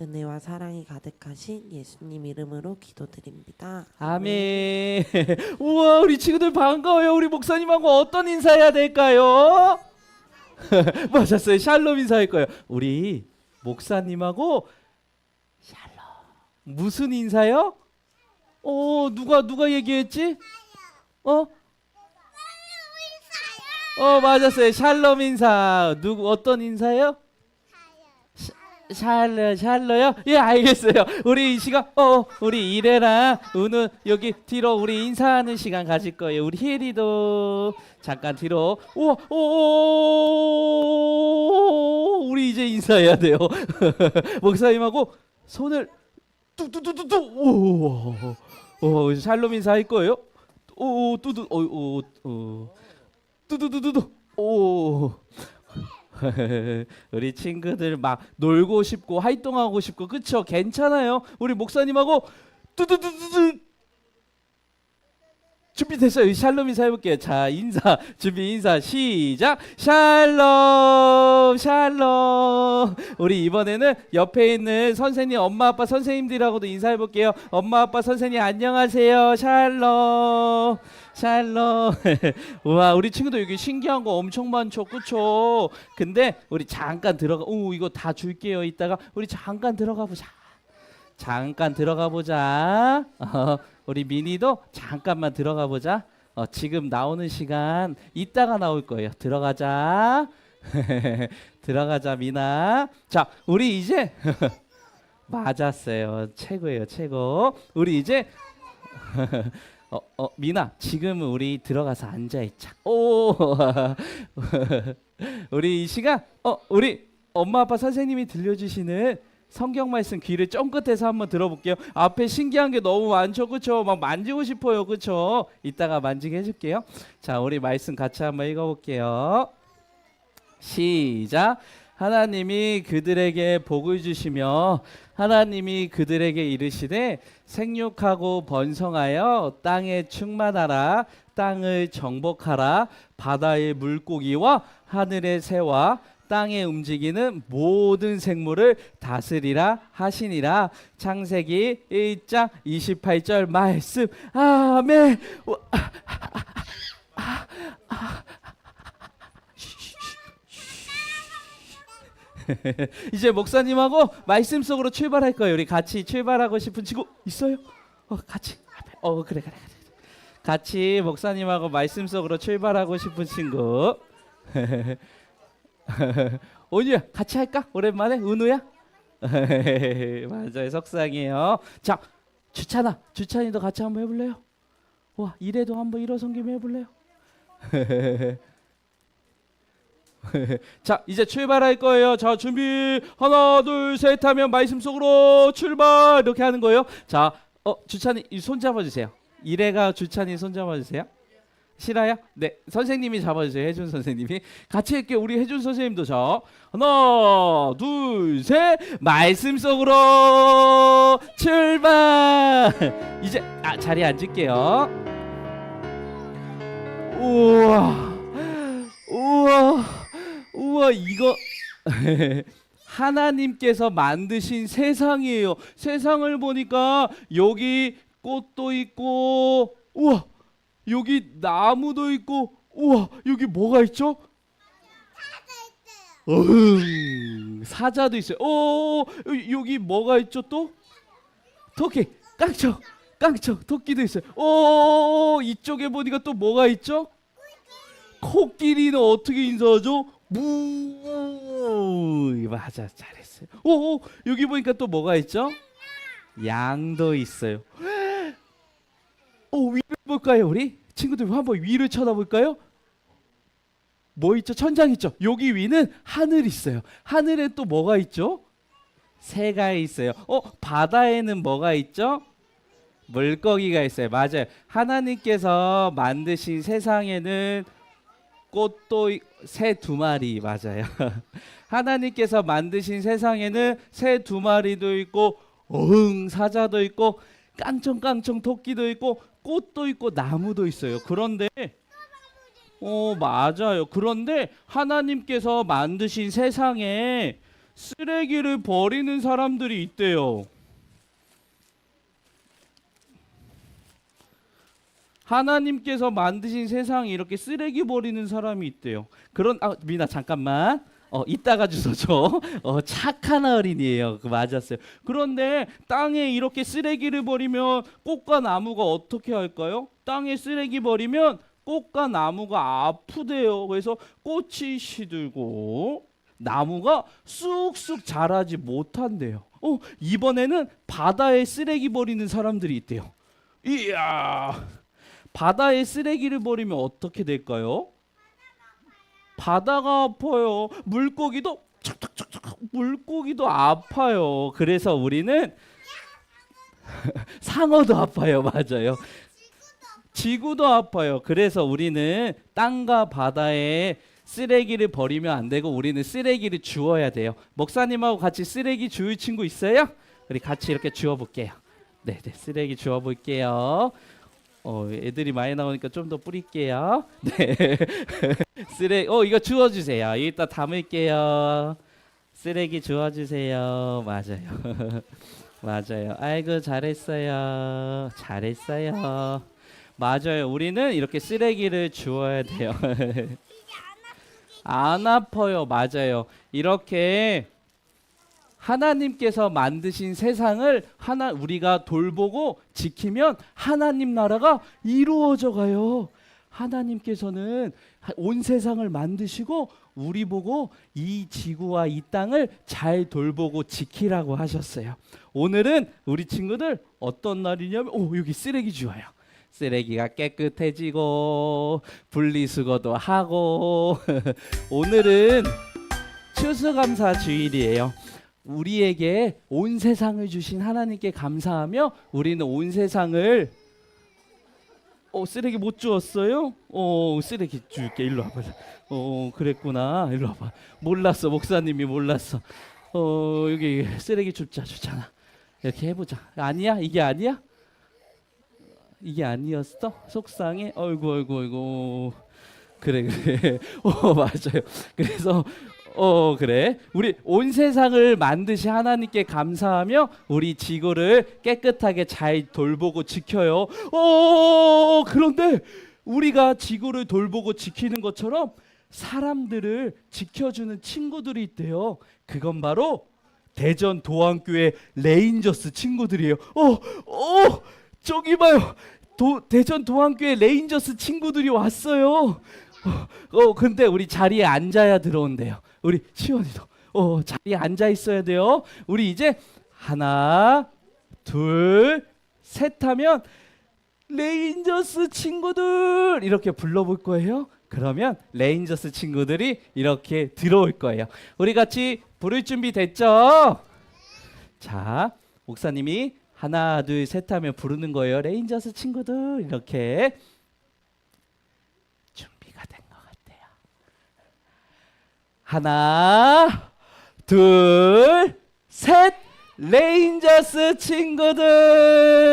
은혜와 사랑이 가득하신 예수님 이름으로 기도드립니다. 아멘. 우와, 우리 친구들 반가워요. 우리 목사님하고 어떤 인사해야 될까요? 맞았어요. 샬롬 인사할 거예요. 우리 목사님하고 샬롬. 무슨 인사요? 어, 누가 누가 얘기했지? 어? 어, 맞았어요. 샬롬 인사. 누구 어떤 인사요? 샬러 샬러요? 예 알겠어요. 우리 이 시간 어 우리 이래랑 은우 여기 뒤로 우리 인사하는 시간 가질 거예요. 우리 희리도 잠깐 뒤로 우와 오 우리 이제 인사해야 돼요. 목사님하고 손을 뚜뚜뚜뚜뚜 우와 오 샬롬 인사할 거예요. 오 뚜뚜 오오 오, 뚜뚜뚜뚜뚜 오 우리 친구들 막 놀고 싶고 활동하고 싶고 그쵸? 괜찮아요. 우리 목사님하고 뚜두두두두 준비됐어요. 샬롬 인사 해볼게요. 자 인사 준비 인사 시작. 샬롬 샬롬. 우리 이번에는 옆에 있는 선생님 엄마 아빠 선생님들하고도 인사해볼게요. 엄마 아빠 선생님 안녕하세요. 샬롬 샬롬. 와 우리 친구들 여기 신기한 거 엄청 많죠. 그쵸? 근데 우리 잠깐 들어가 오 이거 다 줄게요. 이따가 우리 잠깐 들어가 보자 잠깐 들어가 보자. 어, 우리 미니도 잠깐만 들어가 보자. 어, 지금 나오는 시간 이따가 나올 거예요. 들어가자. 들어가자 미나. 자 우리 이제 맞았어요. 최고예요 최고. 우리 이제 어, 어, 미나, 지금 우리 들어가서 앉아 있자. 오, 우리 이 시간, 어, 우리 엄마 아빠 선생님이 들려주시는 성경 말씀 귀를 쫑긋해서 한번 들어볼게요. 앞에 신기한 게 너무 많죠, 그렇죠? 막 만지고 싶어요, 그렇죠? 이따가 만지게 해줄게요. 자, 우리 말씀 같이 한번 읽어볼게요. 시작. 하나님이 그들에게 복을 주시며 하나님이 그들에게 이르시되 생육하고 번성하여 땅에 충만하라 땅을 정복하라 바다의 물고기와 하늘의 새와 땅에 움직이는 모든 생물을 다스리라 하시니라 창세기 1장 28절 말씀 아멘 와, 이제 목사님하고 말씀 속으로 출발할 거예요. 우리 같이 출발하고 싶은 친구 있어요? 어, 같이. 어, 그래, 그래, 그래. 같이 목사님하고 말씀 속으로 출발하고 싶은 친구. 오니야, 같이 할까? 오랜만에 은우야? 맞아요, 석상이에요. 자, 주찬아, 주찬이도 같이 한번 해볼래요? 와, 이래도 한번 일어선 김에 해볼래요? 자 이제 출발할 거예요 자 준비 하나 둘 셋 하면 말씀 속으로 출발 이렇게 하는 거예요 자 어 주찬이 이손 잡아주세요 이래가 주찬이 손 잡아주세요 싫어요? 네 선생님이 잡아주세요. 혜준 선생님이. 같이 할게요 우리 혜준 선생님도 자 하나 둘 셋. 말씀 속으로 출발! 이제 아 자리에 앉을게요. 우와. 우와. 우와 이거. 하나님께서 만드신 세상이에요. 세상을 보니까 여기 꽃도 있고 우와 여기 나무도 있고 우와 여기 뭐가 있죠? 어흥 사자도 있어요. 오 여기 뭐가 있죠 또? 토끼 깡총 깡총 토끼도 있어요. 오 이쪽에 보니까 또 뭐가 있죠? 코끼리는 어떻게 인사하죠? 무 맞아 잘했어요. 오, 오 여기 보니까 또 뭐가 있죠? 양도 있어요. 오 위를 볼까요 우리 친구들 한번 위를 쳐다볼까요? 뭐 있죠? 천장 있죠? 여기 위는 하늘 있어요. 하늘에 또 뭐가 있죠? 새가 있어요. 어 바다에는 뭐가 있죠? 물고기가 있어요. 맞아요. 하나님께서 만드신 세상에는 꽃도 새 두 마리 맞아요. 하나님께서 만드신 세상에는 새 두 마리도 있고 어흥 사자도 있고 깡총깡총 토끼도 있고 꽃도 있고 나무도 있어요. 그런데 어 맞아요. 그런데 하나님께서 만드신 세상에 쓰레기를 버리는 사람들이 있대요. 하나님께서 만드신 세상에 이렇게 쓰레기 버리는 사람이 있대요. 그런 아 미나 잠깐만. 어 이따가 주소 줘. 어 착한 어린이에요. 그 맞았어요. 그런데 땅에 이렇게 쓰레기를 버리면 꽃과 나무가 어떻게 할까요? 땅에 쓰레기 버리면 꽃과 나무가 아프대요. 그래서 꽃이 시들고 나무가 쑥쑥 자라지 못한대요. 어 이번에는 바다에 쓰레기 버리는 사람들이 있대요. 이야. 바다에 쓰레기를 버리면 어떻게 될까요? 바다가 아파요. 물고기도 척척척척 물고기도 아파요. 그래서 우리는 상어도 아파요. 맞아요. 지구도 아파요. 그래서 우리는 땅과 바다에 쓰레기를 버리면 안 되고 우리는 쓰레기를 주워야 돼요. 목사님하고 같이 쓰레기 주울 친구 있어요? 우리 같이 이렇게 주워 볼게요. 네, 네. 쓰레기 주워 볼게요. 어, 애들이 많이 나오니까 좀 더 뿌릴게요. 네. 쓰레 어, 이거 주워 주세요. 이따 담을게요. 쓰레기 주워 주세요. 맞아요. 맞아요. 아이고 잘했어요. 잘했어요. 맞아요. 우리는 이렇게 쓰레기를 주워야 돼요. 안 아파요. 맞아요. 이렇게 하나님께서 만드신 세상을 하나 우리가 돌보고 지키면 하나님 나라가 이루어져 가요. 하나님께서는 하- 온 세상을 만드시고 우리 보고 이 지구와 이 땅을 잘 돌보고 지키라고 하셨어요. 오늘은 우리 친구들 어떤 날이냐면 오 여기 쓰레기 주워요. 쓰레기가 깨끗해지고 분리수거도 하고 오늘은 추수감사 주일이에요. 우리에게 온 세상을 주신 하나님께 감사하며 우리는 온 세상을 어 쓰레기 못 주웠어요? 어 쓰레기 줄게 일로 와봐. 어 그랬구나 일로 와봐. 몰랐어 목사님이 몰랐어. 어 여기 쓰레기 줍자 주잖아. 이렇게 해보자. 아니야 이게 아니야? 이게 아니었어? 속상해? 어이구 어이구 어이구. 그래 그래. 어 맞아요. 그래서 어 그래 우리 온 세상을 만드신 하나님께 감사하며 우리 지구를 깨끗하게 잘 돌보고 지켜요. 어 그런데 우리가 지구를 돌보고 지키는 것처럼 사람들을 지켜주는 친구들이 있대요. 그건 바로 대전 도안교회 레인저스 친구들이에요. 어, 어, 저기 봐요. 도, 대전 도안교회 레인저스 친구들이 왔어요. 어, 어, 근데 우리 자리에 앉아야 들어온대요. 우리 시원이도 어, 자리에 앉아 있어야 돼요. 우리 이제 하나, 둘, 셋 하면 레인저스 친구들 이렇게 불러볼 거예요. 그러면 레인저스 친구들이 이렇게 들어올 거예요. 우리 같이 부를 준비 됐죠? 자, 목사님이 하나, 둘, 셋 하면 부르는 거예요. 레인저스 친구들 이렇게 준비가 된 것 같아요. 하나, 둘, 셋. 레인저스 친구들.